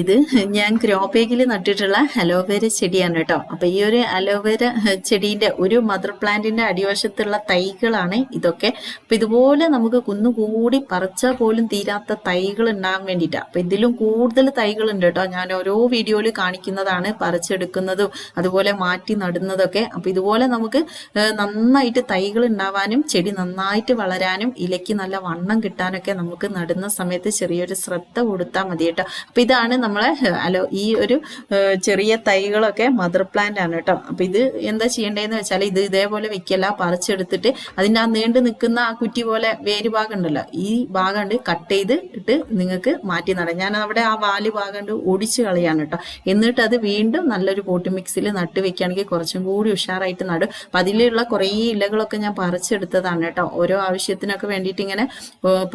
ഇത് ഞാൻ ഗ്രോബേഗിൽ നട്ടിട്ടുള്ള അലോവേര ചെടിയാണ് കേട്ടോ. അപ്പൊ ഈ ഒരു അലോവേര ചെടീന്റെ ഒരു മദർ പ്ലാന്റിന്റെ അടിവശത്തുള്ള തൈകളാണ് ഇതൊക്കെ. അപ്പൊ ഇതുപോലെ നമുക്ക് കുന്നുകൂടി പറിച്ചാൽ പോലും തീരാത്ത തൈകൾ ഉണ്ടാകാൻ വേണ്ടിയിട്ടാണ് അപ്പൊ ഇതിലും കൂടുതൽ തൈകളുണ്ട് കേട്ടോ. ഞാൻ ഓരോ വീഡിയോയിൽ കാണിക്കുന്നതാണ് പറിച്ചെടുക്കുന്നതും അതുപോലെ മാറ്റി നടുന്നതൊക്കെ. അപ്പൊ ഇതുപോലെ നമുക്ക് നന്നായിട്ട് തൈകൾ ഉണ്ടാവാനും ചെടി നന്നായിട്ട് വളരാനും ഇലയ്ക്ക് നല്ല വണ്ണം കിട്ടാനൊക്കെ നമുക്ക് നടുന്ന സമയത്ത് ചെറിയൊരു ശ്രദ്ധ കൊടുത്താൽ മതി കേട്ടോ. അപ്പൊ ഇതാണ് നമ്മളെ അലോ ഈ ഒരു ചെറിയ തൈകളൊക്കെ മദർ പ്ലാന്റ് ആണ് കേട്ടോ. അപ്പം ഇത് എന്താ ചെയ്യേണ്ടതെന്ന് വെച്ചാൽ ഇത് ഇതേപോലെ വെക്കല്ല പറിച്ചെടുത്തിട്ട് അതിന്റെ ആ നീണ്ടു നിൽക്കുന്ന ആ കുറ്റി പോലെ വേര് ഭാഗം ഉണ്ടല്ലോ ഈ ഭാഗം ഉണ്ട് കട്ട് ചെയ്ത് ഇട്ട് നിങ്ങൾക്ക് മാറ്റി നടാം. ഞാൻ അവിടെ ആ വാൽ ഭാഗം ഉണ്ട് ഒടിച്ച് കളയാണ് കേട്ടോ. എന്നിട്ട് അത് വീണ്ടും നല്ലൊരു പോട്ട് മിക്സിൽ നട്ട് വെക്കുകയാണെങ്കിൽ കുറച്ചും കൂടി ഉഷാറായിട്ട് നടും. അപ്പം അതിലുള്ള കുറേ ഇലകളൊക്കെ ഞാൻ പറിച്ചെടുത്തതാണ് കേട്ടോ. ഓരോ ആവശ്യത്തിനൊക്കെ വേണ്ടിയിട്ട് ഇങ്ങനെ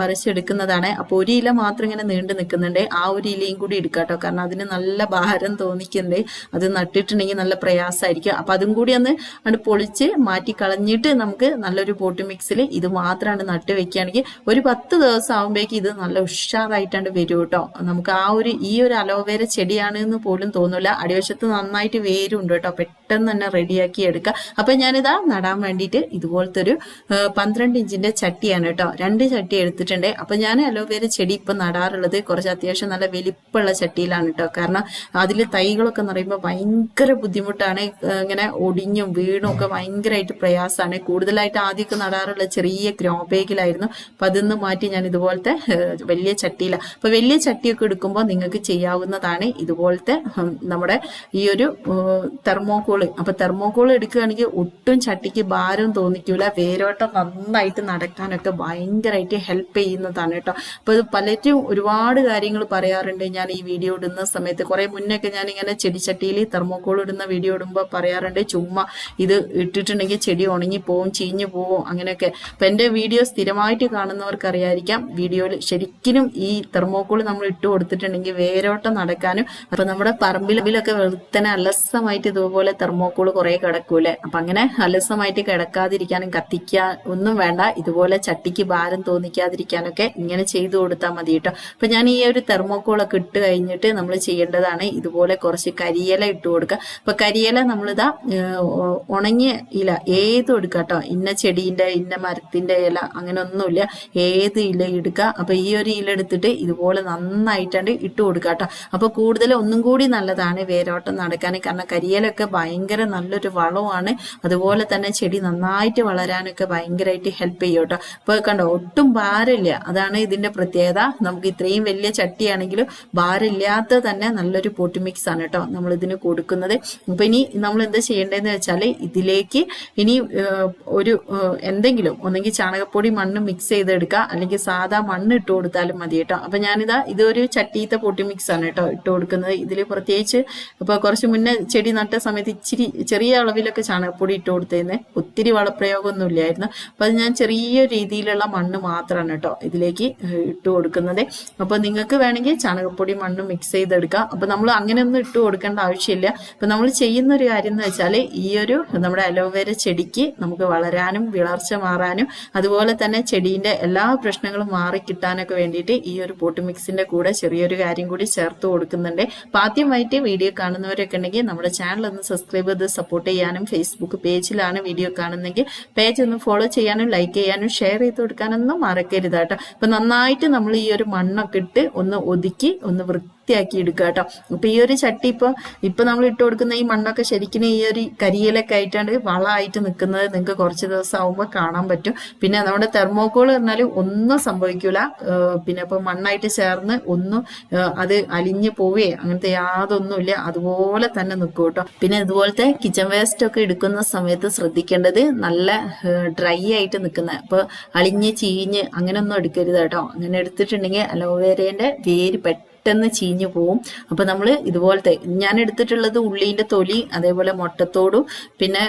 പറിച്ചെടുക്കുന്നതാണ്. അപ്പോൾ ഒരു ഇല മാത്രം ഇങ്ങനെ നീണ്ടു നിൽക്കുന്നുണ്ട്. ആ ഒരു ഇലയും കൂടി എടുക്കാം കേട്ടോ കാരണം അതിന് നല്ല ഭാരം തോന്നിക്കുന്നുണ്ട് അത് നട്ടിട്ടുണ്ടെങ്കിൽ നല്ല പ്രയാസമായിരിക്കും. അപ്പൊ അതും കൂടി ഒന്ന് അത് പൊളിച്ച് മാറ്റി കളഞ്ഞിട്ട് നമുക്ക് നല്ലൊരു പോട്ട് മിക്സിൽ ഇത് മാത്രമാണ് നട്ട് വെക്കുകയാണെങ്കിൽ ഒരു പത്ത് ദിവസം ആകുമ്പോഴേക്ക് ഇത് നല്ല ഉഷാറായിട്ടാണ് വരും കേട്ടോ. നമുക്ക് ആ ഒരു ഈ ഒരു അലോവേര ചെടിയാണ് എന്ന് പോലും തോന്നില്ല അടിവശത്ത് നന്നായിട്ട് വേരുണ്ട് കേട്ടോ. പെട്ടെന്ന് തന്നെ റെഡിയാക്കി എടുക്കുക. അപ്പൊ ഞാനിതാ നടാൻ വേണ്ടിയിട്ട് ഇതുപോലത്തെ ഒരു പന്ത്രണ്ട് ഇഞ്ചിന്റെ ചട്ടിയാണ് കേട്ടോ. രണ്ട് ചട്ടി എടുത്തിട്ടുണ്ട്. അപ്പൊ ഞാൻ അലോവേര ചെടി ഇപ്പൊ നടാറുള്ളത് കുറച്ച് അത്യാവശ്യം നല്ല വലിപ്പമുള്ള ചട്ടിയിലാണ് കേട്ടോ കാരണം അതിൽ തൈകളൊക്കെ നിറയുമ്പോൾ ഭയങ്കര ബുദ്ധിമുട്ടാണ്. ഇങ്ങനെ ഒടിഞ്ഞും വീണും ഒക്കെ ഭയങ്കരമായിട്ട് പ്രയാസമാണ് കൂടുതലായിട്ട് ആദ്യമൊക്കെ നടാറുള്ള ചെറിയ ഗ്രോ ബാഗിലായിരുന്നു. അപ്പം അതിന്ന് മാറ്റി ഞാൻ ഇതുപോലത്തെ വലിയ ചട്ടിയിലാണ് അപ്പോൾ വലിയ ചട്ടിയൊക്കെ എടുക്കുമ്പോൾ നിങ്ങൾക്ക് ചെയ്യാവുന്നതാണ് ഇതുപോലത്തെ നമ്മുടെ ഈ ഒരു തെർമോക്കോൾ അപ്പം തെർമോക്കോൾ എടുക്കുകയാണെങ്കിൽ ഒട്ടും ചട്ടിക്ക് ഭാരം തോന്നിക്കൂല. വേരോട്ടം നന്നായിട്ട് നടക്കാനൊക്കെ ഭയങ്കരമായിട്ട് ഹെൽപ്പ് ചെയ്യുന്നതാണ് കേട്ടോ അപ്പോൾ ഇത് പലരും ഒരുപാട് കാര്യങ്ങൾ പറയാറുണ്ട്. ഞാൻ ഈ വീഡിയോ ഇടുന്ന സമയത്ത് കുറെ മുന്നൊക്കെ ഞാൻ ഇങ്ങനെ ചെടിച്ചട്ടിയിൽ തെർമോക്കോൾ ഇടുന്ന വീഡിയോ ഇടുമ്പോൾ പറയാറുണ്ട് ചുമ്മാ ഇത് ഇട്ടിട്ടുണ്ടെങ്കിൽ ചെടി ഉണങ്ങി പോവും ചീഞ്ഞു പോവും അങ്ങനെയൊക്കെ. അപ്പൊ എന്റെ വീഡിയോ സ്ഥിരമായിട്ട് കാണുന്നവർക്കറിയായിരിക്കാം വീഡിയോയിൽ ശരിക്കും ഈ തെർമോക്കോൾ നമ്മൾ ഇട്ട് കൊടുത്തിട്ടുണ്ടെങ്കിൽ വേരോട്ടം നടക്കാനും. അപ്പൊ നമ്മുടെ പറമ്പിലൊക്കെ വെളുത്തനെ അലസമായിട്ട് ഇതുപോലെ തെർമോക്കോൾ കുറേ കിടക്കൂലേ അപ്പൊ അങ്ങനെ അലസമായിട്ട് കിടക്കാതിരിക്കാനും കത്തിക്കാൻ ഒന്നും വേണ്ട. ഇതുപോലെ ചട്ടിക്ക് ഭാരം തോന്നിക്കാതിരിക്കാനൊക്കെ ഇങ്ങനെ ചെയ്തു കൊടുത്താൽ മതി കേട്ടോ. അപ്പൊ ഞാൻ ഈ ഒരു തെർമോക്കോളൊക്കെ ഇട്ട് കഴിഞ്ഞിട്ട് നമ്മൾ ചെയ്യേണ്ടതാണ് ഇതുപോലെ കുറച്ച് കരിയില ഇട്ട് കൊടുക്കുക അപ്പൊ കരിയില നമ്മളിതാ ഉണങ്ങിയ ഇല ഏത് എടുക്കുക കേട്ടോ ഇന്ന ചെടീന്റെ ഇന്ന മരത്തിന്റെ ഇല അങ്ങനെ ഒന്നുമില്ല ഏത് ഇല എടുക്കുക അപ്പൊ ഈ ഒരു ഇല എടുത്തിട്ട് ഇതുപോലെ നന്നായിട്ടാണ് ഇട്ട് കൊടുക്കുക കേട്ടോ അപ്പൊ കൂടുതൽ ഒന്നും കൂടി നല്ലതാണ് വേരോട്ടം നടക്കാൻ. കാരണം കരിയിലൊക്കെ ഭയങ്കര നല്ലൊരു വളമാണ് അതുപോലെ തന്നെ ചെടി നന്നായിട്ട് വളരാനൊക്കെ ഭയങ്കരമായിട്ട് ഹെൽപ്പ് ചെയ്യും കേട്ടോ അപ്പൊ കണ്ടോ ഒട്ടും ഭാരമില്ല. അതാണ് ഇതിന്റെ പ്രത്യേകത. നമുക്ക് ഇത്രയും വലിയ ചട്ടിയാണെങ്കിലും ഭാരമില്ലാത്ത തന്നെ നല്ലൊരു പോട്ടി മിക്സ് ആണ് കേട്ടോ നമ്മൾ ഇതിന് കൊടുക്കുന്നത്. അപ്പൊ ഇനി നമ്മൾ എന്താ ചെയ്യേണ്ടതെന്ന് വെച്ചാൽ ഇതിലേക്ക് ഇനി ഒരു എന്തെങ്കിലും ഒന്നെങ്കിൽ ചാണകപ്പൊടി മണ്ണ് മിക്സ് ചെയ്തെടുക്കുക. അല്ലെങ്കിൽ സാധാ മണ്ണ് ഇട്ട് കൊടുത്താലും മതി കേട്ടോ. അപ്പൊ ഞാനിതാ ഇതൊരു ചട്ടീത്ത പൊട്ടി മിക്സ് ആണ് കേട്ടോ ഇട്ട് കൊടുക്കുന്നത്. ഇതിൽ പ്രത്യേകിച്ച് ഇപ്പൊ കുറച്ച് മുന്നേ ചെടി നട്ട സമയത്ത് ഇച്ചിരി ചെറിയ അളവിലൊക്കെ ചാണകപ്പൊടി ഇട്ട് കൊടുത്തേന്ന് ഒത്തിരി വളപ്രയോഗമൊന്നും ഇല്ലായിരുന്നു. അപ്പൊ അത് ഞാൻ ചെറിയ രീതിയിലുള്ള മണ്ണ് മാത്രമാണ് കേട്ടോ ഇതിലേക്ക് ഇട്ട് കൊടുക്കുന്നത്. അപ്പൊ നിങ്ങൾക്ക് വേണമെങ്കിൽ ചാണകപ്പൊടി മണ്ണും മിക്സ് ചെയ്തെടുക്കാം. അപ്പൊ നമ്മൾ അങ്ങനെ ഒന്നും ഇട്ട് കൊടുക്കേണ്ട ആവശ്യമില്ല. അപ്പൊ നമ്മൾ ചെയ്യുന്ന ഒരു കാര്യം എന്ന് വെച്ചാൽ ഈ ഒരു നമ്മുടെ അലോവേര ചെടിക്ക് നമുക്ക് വളരാനും വിളർച്ച മാറാനും അതുപോലെ തന്നെ ചെടീന്റെ എല്ലാ പ്രശ്നങ്ങളും മാറി കിട്ടാനൊക്കെ വേണ്ടിയിട്ട് ഈ ഒരു പോട്ട് മിക്സിന്റെ കൂടെ ചെറിയൊരു കാര്യം കൂടി ചേർത്ത് കൊടുക്കുന്നുണ്ട്. അപ്പൊ ആദ്യമായിട്ട് വീഡിയോ കാണുന്നവരൊക്കെ ഉണ്ടെങ്കിൽ നമ്മുടെ ചാനൽ ഒന്ന് സബ്സ്ക്രൈബ് ചെയ്ത് സപ്പോർട്ട് ചെയ്യാനും ഫേസ്ബുക്ക് പേജിലാണ് വീഡിയോ കാണുന്നെങ്കിൽ പേജ് ഒന്ന് ഫോളോ ചെയ്യാനും ലൈക്ക് ചെയ്യാനും ഷെയർ ചെയ്ത് കൊടുക്കാനൊന്നും മറക്കരുത് കേട്ടോ. അപ്പൊ നന്നായിട്ട് നമ്മൾ ഈ ഒരു മണ്ണൊക്കെ ഇട്ട് ഒന്ന് ഒതുക്കി ഒന്ന് വൃത്തിയാക്കി എടുക്കുക കേട്ടോ. അപ്പൊ ഈ ഒരു ചട്ടി ഇപ്പൊ ഇപ്പൊ നമ്മൾ ഇട്ട് കൊടുക്കുന്ന ഈ മണ്ണൊക്കെ ശരിക്കും ഈ ഒരു കരിയിലൊക്കെ ആയിട്ടാണ് വളമായിട്ട് നിൽക്കുന്നത്. നിങ്ങൾക്ക് കുറച്ച് ദിവസം ആവുമ്പോൾ കാണാൻ പറ്റും. പിന്നെ നമ്മുടെ തെർമോക്കോൾ പറഞ്ഞാൽ ഒന്നും സംഭവിക്കൂല. പിന്നെ ഇപ്പൊ മണ്ണായിട്ട് ചേർന്ന് ഒന്നും അത് അലിഞ്ഞു പോവേ അങ്ങനത്തെ യാതൊന്നുമില്ല. അതുപോലെ തന്നെ നിൽക്കും കേട്ടോ. പിന്നെ ഇതുപോലത്തെ കിച്ചൺ വേസ്റ്റ് ഒക്കെ എടുക്കുന്ന സമയത്ത് ശ്രദ്ധിക്കേണ്ടത് നല്ല ഡ്രൈ ആയിട്ട് നിൽക്കുന്ന ഇപ്പൊ അളിഞ്ഞ് ചീഞ്ഞ് അങ്ങനെയൊന്നും എടുക്കരുത് കേട്ടോ. അങ്ങനെ എടുത്തിട്ടുണ്ടെങ്കിൽ അലോവേരേന്റെ വേര് പെട്ടെന്ന് പെട്ടെന്ന് ചീഞ്ഞു പോവും. അപ്പൊ നമ്മൾ ഇതുപോലത്തെ ഞാൻ എടുത്തിട്ടുള്ളത് ഉള്ളീന്റെ തൊലി അതേപോലെ മുട്ടത്തോടും പിന്നെ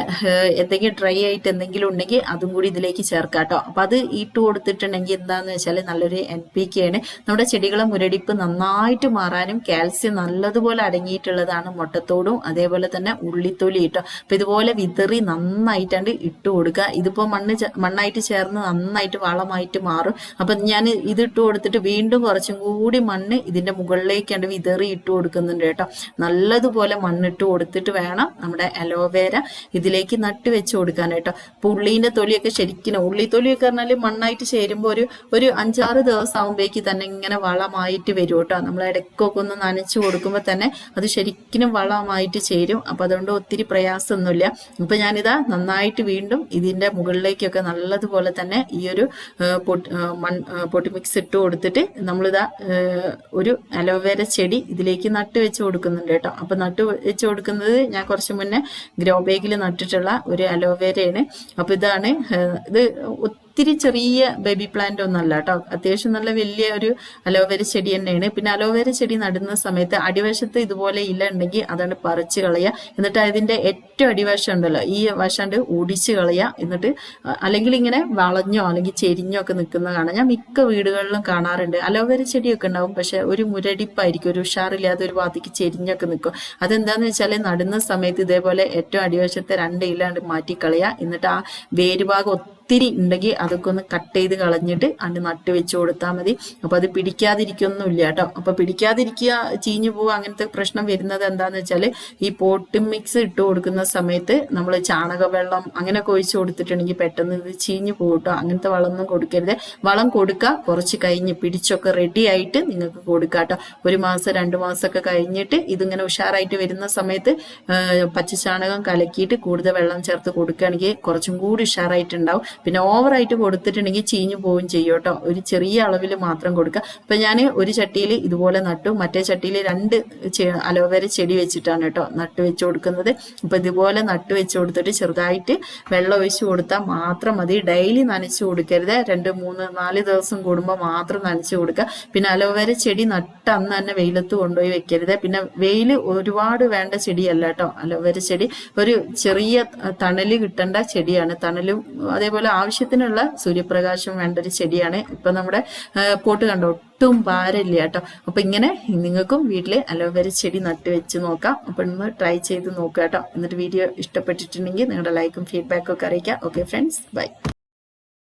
എന്തെങ്കിലും ഡ്രൈ ആയിട്ട് എന്തെങ്കിലും ഉണ്ടെങ്കിൽ അതും കൂടി ഇതിലേക്ക് ചേർക്കാം കേട്ടോ. അപ്പൊ അത് ഇട്ട് കൊടുത്തിട്ടുണ്ടെങ്കിൽ എന്താന്ന് വെച്ചാൽ നല്ലൊരു എൻ പി കെ ആണ്. നമ്മുടെ ചെടികളെ മുരടിപ്പ് നന്നായിട്ട് മാറാനും കാൽസ്യം നല്ലതുപോലെ അടങ്ങിയിട്ടുള്ളതാണ് മുട്ടത്തോടും അതേപോലെ തന്നെ ഉള്ളിത്തൊലി കേട്ടോ. അപ്പൊ ഇതുപോലെ വിതറി നന്നായിട്ടാണ്ട് ഇട്ട് കൊടുക്കുക. ഇതിപ്പോ മണ്ണ് മണ്ണായിട്ട് ചേർന്ന് നന്നായിട്ട് വളമായിട്ട് മാറും. അപ്പൊ ഞാൻ ഇത് ഇട്ട് കൊടുത്തിട്ട് വീണ്ടും കുറച്ചും കൂടി മണ്ണ് ഇതിന്റെ മുകളിൽ മുകളിലേക്ക് കണ്ട് വിതറി ഇട്ട് കൊടുക്കുന്നുണ്ട് കേട്ടോ. നല്ലതുപോലെ മണ്ണിട്ട് കൊടുത്തിട്ട് വേണം നമ്മുടെ അലോവേര ഇതിലേക്ക് നട്ട് വെച്ച് കൊടുക്കാൻ കേട്ടോ. അപ്പൊ ഉള്ളീന്റെ തൊലിയൊക്കെ ശരിക്കും ഉള്ളി തൊലിയൊക്കെ പറഞ്ഞാൽ മണ്ണായിട്ട് ചേരുമ്പോൾ ഒരു ഒരു അഞ്ചാറ് ദിവസം ആകുമ്പോഴേക്ക് തന്നെ ഇങ്ങനെ വളമായിട്ട് വരും കേട്ടോ. നമ്മൾ ഇടയ്ക്കൊക്കെ ഒന്ന് നനച്ചു കൊടുക്കുമ്പോൾ തന്നെ അത് ശരിക്കും വളമായിട്ട് ചേരും. അപ്പൊ അതുകൊണ്ട് ഒത്തിരി പ്രയാസമൊന്നുമില്ല. അപ്പൊ ഞാനിതാ നന്നായിട്ട് വീണ്ടും ഇതിന്റെ മുകളിലേക്കൊക്കെ നല്ലതുപോലെ തന്നെ ഈ ഒരു പൊട്ടി മിക്സ് ഇട്ട് കൊടുത്തിട്ട് നമ്മളിതാ ഒരു അലോവേര ചെടി ഇതിലേക്ക് നട്ട് വെച്ച് കൊടുക്കുന്നുണ്ട് കേട്ടോ. അപ്പൊ നട്ട് വെച്ച് കൊടുക്കുന്നത് ഞാൻ കുറച്ച് മുന്നേ ഗ്രോ ബാഗിൽ നട്ടിട്ടുള്ള ഒരു അലോവേരയാണ്. അപ്പൊ ഇതാണ് ഇത് ഒത്തിരി ചെറിയ ബേബി പ്ലാന്റ് ഒന്നല്ല കേട്ടോ. അത്യാവശ്യം നല്ല വലിയ ഒരു അലോവേര ചെടി തന്നെയാണ്. പിന്നെ അലോവേര ചെടി നടുന്ന സമയത്ത് അടിവശത്ത് ഇതുപോലെ ഇല ഉണ്ടെങ്കിൽ അതാണ് പറിച്ച് കളയുക. എന്നിട്ട് അതിന്റെ ഏറ്റവും അടിവശം ഉണ്ടല്ലോ ഈ വശാണ്ട് ഒടിച്ച് കളയുക. എന്നിട്ട് അല്ലെങ്കിൽ ഇങ്ങനെ വളഞ്ഞോ അല്ലെങ്കിൽ ചെരിഞ്ഞോ ഒക്കെ നിൽക്കുന്ന കാണാം. ഞാൻ മിക്ക വീടുകളിലും കാണാറുണ്ട്. അലോവേര ചെടിയൊക്കെ ഉണ്ടാവും പക്ഷെ ഒരു മുരടിപ്പായിരിക്കും ഒരു ഉഷാറില്ലാതെ ഒരു ഭാഗത്തേക്ക് ചെരിഞ്ഞൊക്കെ നിൽക്കും. അതെന്താന്ന് വെച്ചാൽ നടുന്ന സമയത്ത് ഇതേപോലെ ഏറ്റവും അടിവശത്തെ രണ്ട് ഇലാണ്ട് മാറ്റി കളയുക. എന്നിട്ട് ആ വേരുഭാഗം ഒത്തിരി ഉണ്ടെങ്കിൽ അതൊക്കെ ഒന്ന് കട്ട് ചെയ്ത് കളഞ്ഞിട്ട് അണ്ട് നട്ട് വെച്ച് കൊടുത്താൽ മതി. അപ്പൊ അത് പിടിക്കാതിരിക്കൊന്നുമില്ല കേട്ടോ. അപ്പൊ പിടിക്കാതിരിക്കുക ചീഞ്ഞു പോവുക അങ്ങനത്തെ പ്രശ്നം വരുന്നത് എന്താന്ന് വെച്ചാൽ ഈ പോട്ട് മിക്സ് ഇട്ട് കൊടുക്കുന്ന സമയത്ത് നമ്മൾ ചാണക വെള്ളം അങ്ങനെയൊക്കെ ഒഴിച്ചു കൊടുത്തിട്ടുണ്ടെങ്കിൽ പെട്ടെന്ന് ഇത് ചീഞ്ഞു പോകും കേട്ടോ. അങ്ങനത്തെ വളമൊന്നും കൊടുക്കരുത്. വളം കൊടുക്കുക കുറച്ച് കഴിഞ്ഞ് പിടിച്ചൊക്കെ റെഡി ആയിട്ട് നിങ്ങൾക്ക് കൊടുക്കുക കേട്ടോ. ഒരു മാസം രണ്ട് മാസമൊക്കെ കഴിഞ്ഞിട്ട് ഇതിങ്ങനെ ഉഷാറായിട്ട് വരുന്ന സമയത്ത് പച്ച പച്ചച്ചാണകം കലക്കിയിട്ട് കൂടുതൽ വെള്ളം ചേർത്ത് കൊടുക്കുകയാണെങ്കിൽ കുറച്ചും കൂടി ഉഷാറായിട്ടുണ്ടാവും. പിന്നെ ഓവറായിട്ട് കൊടുത്തിട്ടുണ്ടെങ്കിൽ ചീഞ്ഞു പോവുകയും ചെയ്യും കേട്ടോ ഒരു ചെറിയ അളവിൽ മാത്രം കൊടുക്കുക. ഇപ്പം ഞാൻ ഒരു ചട്ടിയിൽ ഇതുപോലെ നട്ടു. മറ്റേ ചട്ടിയിൽ രണ്ട് അലോവേര ചെടി വെച്ചിട്ടാണ് കേട്ടോ നട്ട് വെച്ച് കൊടുക്കുന്നത്. അപ്പം ഇതുപോലെ നട്ട് വെച്ച് കൊടുത്തിട്ട് ചെറുതായിട്ട് വെള്ളം ഒഴിച്ച് കൊടുത്താൽ മാത്രം മതി. ഡെയിലി നനച്ചു കൊടുക്കരുത്. രണ്ട് മൂന്ന് നാല് ദിവസം കൂടുമ്പോൾ മാത്രം നനച്ചു കൊടുക്കുക. പിന്നെ അലോവേര ചെടി നട്ട് അന്ന് തന്നെ വെയിലത്ത് കൊണ്ടുപോയി വെക്കരുത്. പിന്നെ വെയിൽ ഒരുപാട് വേണ്ട ചെടിയല്ല കേട്ടോ അലോവേര ചെടി. ഒരു ചെറിയ തണൽ കിട്ടേണ്ട ചെടിയാണ്. തണലും അതേപോലെ ആവശ്യത്തിനുള്ള സൂര്യപ്രകാശം വേണ്ട ഒരു ചെടിയാണ്. ഇപ്പൊ നമ്മുടെ പോട്ട് കണ്ടോ? ഒട്ടും ഭാരമില്ല കേട്ടോ. അപ്പൊ ഇങ്ങനെ നിങ്ങൾക്കും വീട്ടിൽ അലോവേര ചെടി നട്ട് വെച്ച് നോക്കാം. അപ്പൊ ഒന്ന് ട്രൈ ചെയ്ത് നോക്കുക കേട്ടോ. എന്നിട്ട് വീഡിയോ ഇഷ്ടപ്പെട്ടിട്ടുണ്ടെങ്കിൽ നിങ്ങളുടെ ലൈക്കും ഫീഡ്ബാക്കും ഒക്കെ അറിയിക്കാം. Okay friends bye